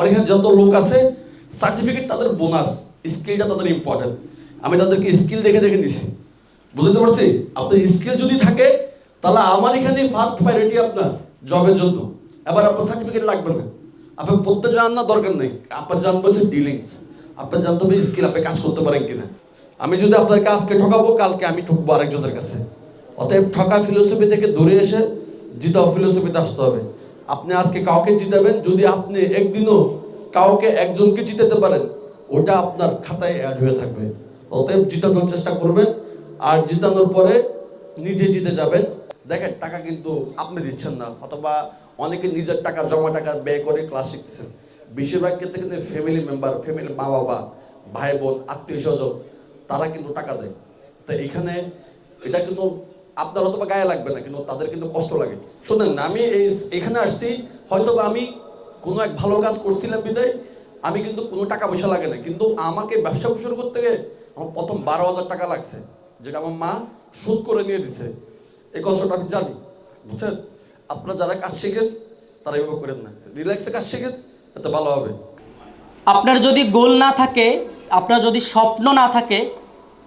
আমার এখানে যত লোক আছে সার্টিফিকেট তাদের বোনাস স্কিলটা তাদের ইম্পর্টেন্ট আমি তাদেরকে স্কিল দেখে দেখে দিছি বুঝতে পারছি? আপনার স্কিল যদি থাকে, তাহলে আমার এখানে ফার্স্ট প্রায়োরিটি আপনার জবের জন্য। এবার আপনার সার্টিফিকেট লাগবে না। আপনার পড়তে জানার দরকার নেই। আপনার জানব হচ্ছে ডিলিংস আপনার জানতে হবে স্কিল আপনি কাজ করতে পারেন কিনা। আমি যদি আপনার কাজকে ঠকাবো, কালকে আমি ঠকবো আরেকজনের কাছে। অতএব ঠকা ফিলোসফি থেকে দূরে এসে, জিতাও ফিলোসফিতে আসতে হবে। আপনি আজকে কাউকে জিতাবেন, যদি আপনি একদিনও কাউকে একজনকে জিতাতে পারেন, ওটা আপনার খাতায় অ্যাড হয়ে থাকবে। অতএব জিতানোর চেষ্টা করবেন, আর জিতানোর পরে নিজে জিতে যাবেন। দেখেন, টাকা কিন্তু আপনি দিচ্ছেন না, অথবা অনেকে নিজের টাকা, জমা টাকা ব্যয় করে ক্লাস শিখতেছেন। বেশিরভাগ ক্ষেত্রে কিন্তু ফ্যামিলি মেম্বার ফ্যামিলির মা বাবা ভাই বোন আত্মীয় স্বজন তারা কিন্তু টাকা দেয়। তো এখানে এটা কিন্তু আপনার অথবা গায়ে লাগবে না, কিন্তু তাদের কিন্তু কষ্ট লাগে। শোনেন, আমি এই এখানে আসছি হয়তো আমি কোনো এক ভালো কাজ করছিলাম বিদায়, আমি কিন্তু কোনো টাকা পয়সা লাগে না, কিন্তু আমাকে ব্যবসা শুরু করতে গিয়ে আমার প্রথম বারো হাজার টাকা লাগছে, যেটা আমার মা সুদ করে নিয়ে দিছে। এই কষ্টটা আমি জানি, বুঝছেন? আপনারা যারা কাজ শেখেন, তারা এভাবে করেন না। রিল্যাক্সে কাজ শেখেন, এতে ভালো হবে। আপনার যদি গোল না থাকে, আপনার যদি স্বপ্ন না থাকে,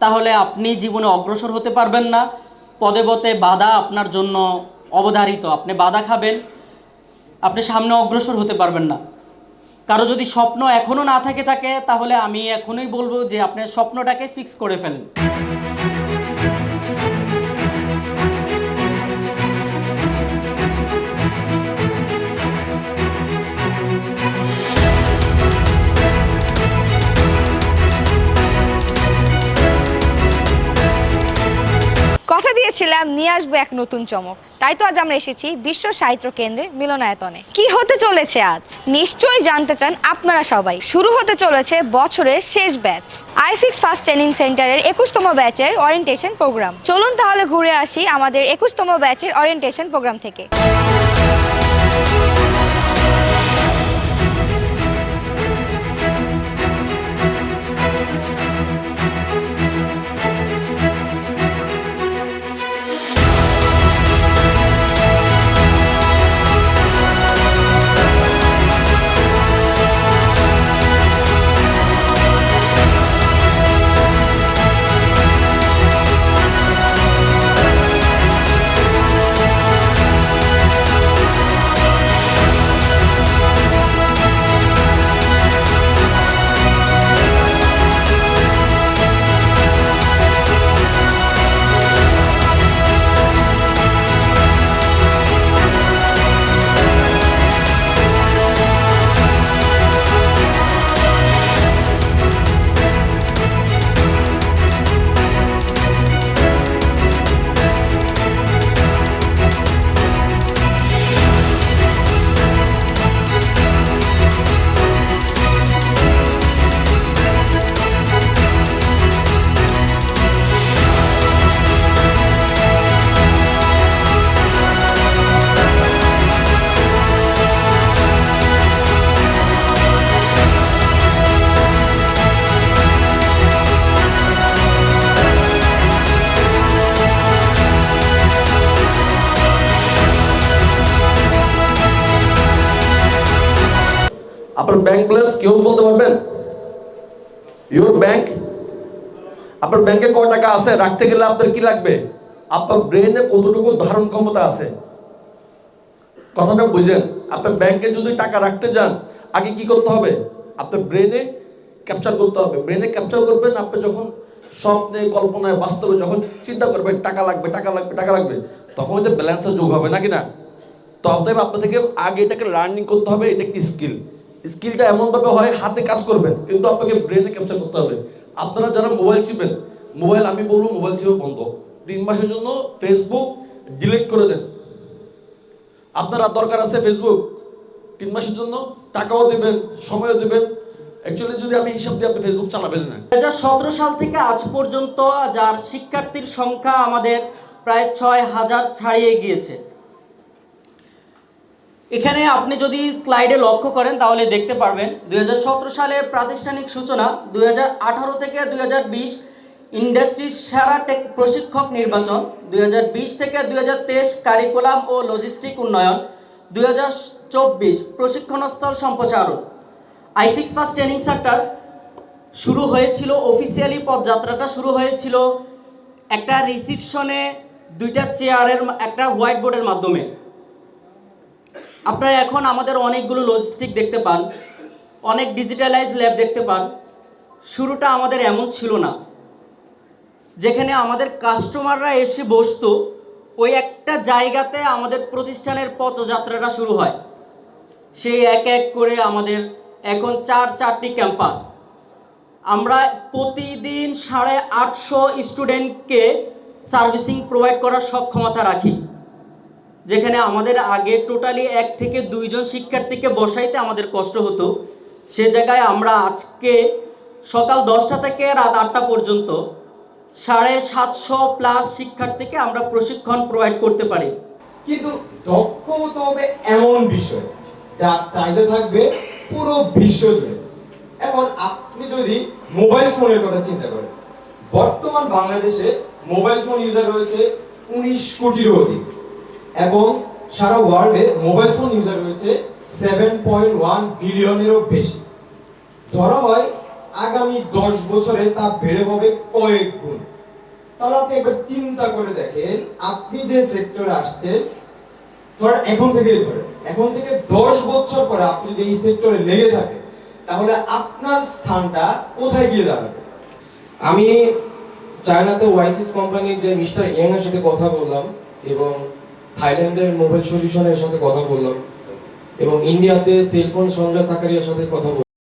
তাহলে আপনি জীবনে অগ্রসর হতে পারবেন না। পদে পদে বাধা আপনার জন্য অবধারিত। আপনি বাধা খাবেন, আপনি সামনে অগ্রসর হতে পারবেন না। কারও যদি স্বপ্ন এখনও না থাকে থাকে, তাহলে আমি এখনই বলব যে আপনার স্বপ্নটাকে ফিক্স করে ফেলেন। নিয়ে আসব এক নতুন চমক। তাই তো আজ আমরা এসেছি বিশ্ব সাহিত্য কেন্দ্রের মিলনায়তনে। কি হতে চলেছে আজ? নিশ্চয়ই জানতে চান আপনারা সবাই। শুরু হতে চলেছে বছরের শেষ ব্যাচ। আইফিক্স ফার্স্ট ট্রেনিং সেন্টারের একুশতম ব্যাচের অরিয়েন্টেশন প্রোগ্রাম চলুন তাহলে ঘুরে আসি আমাদের একুশতম ব্যাচের অরিয়েন্টেশন প্রোগ্রাম থেকে। আপনার ব্যাংক ব্যালেন্স কেউ বলতে পারবেন? ইউর ব্যাংক আপনার ব্যাংকে কয় টাকা আছে? রাখতে গেলে আপনার কি লাগবে? আপনার ব্রেনে কতটুকু ধারণ ক্ষমতা আছে? কথাটা বুঝেন। আপনার ব্যাংকে যদি টাকা রাখতে যান, আগে কি করতে হবে? আপনার ব্রেনে ক্যাপচার করতে হবে। ব্রেনে ক্যাপচার করবেন, আপনি যখন স্বপ্নে, কল্পনায়, বাস্তবে যখন চিন্তা করবেন, টাকা লাগবে টাকা লাগবে টাকা লাগবে, তখন ওই ব্যালেন্সের যোগ হবে, নাকি না? তো অতএব আপনাদেরকে আগে এটাকে লার্নিং করতে হবে, এটা একটি স্কিল স্কিলটা এমনভাবে হয়, হাতে কাজ করবেন, কিন্তু আপনাকে ব্রেনে ক্যাপচার করতে হবে। আপনারা যারা মোবাইল চিপেন মোবাইল আমি বলব মোবাইল চিপে বন্ধ। তিন মাসের জন্য ফেসবুক ডিলিট করে দেন। আপনারা দরকার আছে ফেসবুক তিন মাসের জন্য টাকাও দেবেন, সময়ও দেবেন। অ্যাকচুয়ালি যদি আমি হিসাব দিই আপনি ফেসবুক চালাবেন না। দু সতেরো সাল থেকে আজ পর্যন্ত যার শিক্ষার্থীর সংখ্যা আমাদের প্রায় ছয় হাজার ছাড়িয়ে গিয়েছে। এখানে আপনি যদি স্লাইডে লক্ষ্য করেন, তাহলে দেখতে পারবেন দুই হাজার সতেরো সালের প্রাতিষ্ঠানিক সূচনা, দুই হাজার আঠারো থেকে দুই ইন্ডাস্ট্রির সেরা টেক প্রশিক্ষক নির্বাচন, দুই হাজার বিশ থেকে দুই হাজার তেইশ কারিকুলাম ও লজিস্টিক উন্নয়ন, দুই হাজার চব্বিশ প্রশিক্ষণস্থল সম্প্রসারণ। আইফিক্স ফার্স্ট ট্রেনিং সেন্টার শুরু হয়েছিল, অফিসিয়ালি পদযাত্রাটা শুরু হয়েছিল একটা রিসিপশনে দুইটা চেয়ারের, একটা হোয়াইট বোর্ডের মাধ্যমে। আপনারা এখন আমাদের অনেকগুলো লজিস্টিক দেখতে পান, অনেক ডিজিটালাইজ ল্যাব দেখতে পান। শুরুটা আমাদের এমন ছিল না, যেখানে আমাদের কাস্টমাররা এসে বসতো, ওই একটা জায়গাতে আমাদের প্রতিষ্ঠানের পথযাত্রাটা শুরু হয়। সেই এক এক করে আমাদের এখন চার চারটি ক্যাম্পাস আমরা প্রতিদিন সাড়ে আটশো স্টুডেন্টকে সার্ভিসিং প্রোভাইড করার সক্ষমতা রাখি। যেখানে আমাদের আগে টোটালি এক থেকে দুইজন শিক্ষার্থীকে বসাইতে আমাদের কষ্ট হতো। সে জায়গায় আমরা আজকে সকাল দশটা থেকে রাত আটটা পর্যন্ত সাড়ে সাতশো প্লাস শিক্ষার্থীকে আমরা প্রশিক্ষণ প্রোভাইড করতে পারি। কিন্তু দক্ষ হতে হবে এমন বিষয়, যার চাহিদা থাকবে পুরো বিশ্ব জুড়ে। এখন আপনি যদি মোবাইল ফোনের কথা চিন্তা করেন, বর্তমান বাংলাদেশে মোবাইল ফোন ইউজার রয়েছে উনিশ কোটিরও অধিক। এবং সারা ওয়ার্ল্ডে মোবাইল ফোন ইউজার রয়েছে সেভেন পয়েন্ট ওয়ান বিলিয়নেরও বেশি। ধরা হয় আগামী দশ বছরে তা বেড়ে হবে কয়েক গুণ। তাহলে আপনি একবার চিন্তা করে দেখেন, আপনি যে সেক্টরে আসছেন, ধরেন এখন থেকেই ধরেন, এখন থেকে দশ বছর পরে আপনি যদি এই সেক্টরে লেগে থাকে তাহলে আপনার স্থানটা কোথায় গিয়ে দাঁড়াবে? আমি চায়নাতে ওয়াইসিস কোম্পানির যে মিস্টার ইয়াং এর সাথে কথা বললাম এবং থাইল্যান্ডের মোবাইল সলিউশনের সাথে কথা বললাম এবং ইন্ডিয়াতে সেলফোন সঞ্জয় সাকারিয়ার সাথে কথা